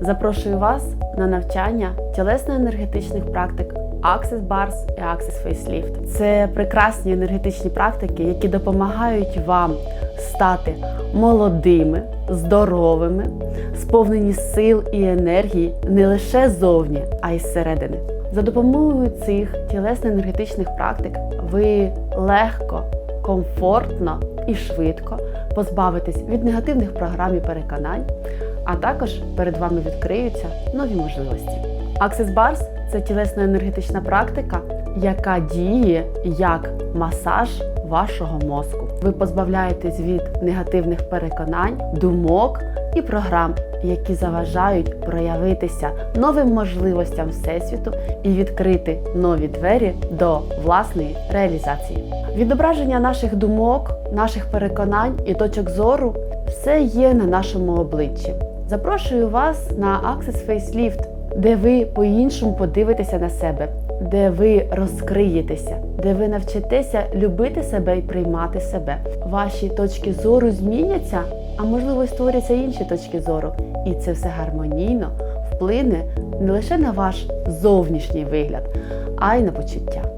Запрошую вас на навчання тілесно-енергетичних практик Access Bars і Access Facelift. Це прекрасні енергетичні практики, які допомагають вам стати молодими, здоровими, сповнені сил і енергії не лише ззовні, а й зсередини. За допомогою цих тілесно-енергетичних практик ви легко, комфортно і швидко позбавитесь від негативних програм і переконань, а також перед вами відкриються нові можливості. Access Bars – це тілесно-енергетична практика, яка діє як масаж вашого мозку. Ви позбавляєтесь від негативних переконань, думок і програм, які заважають проявитися новим можливостям всесвіту і відкрити нові двері до власної реалізації. Відображення наших думок, наших переконань і точок зору все є на нашому обличчі. Запрошую вас на Access Facelift, де ви по-іншому подивитеся на себе, де ви розкриєтеся, де ви навчитеся любити себе і приймати себе. Ваші точки зору зміняться, а можливо створяться інші точки зору. І це все гармонійно вплине не лише на ваш зовнішній вигляд, а й на почуття.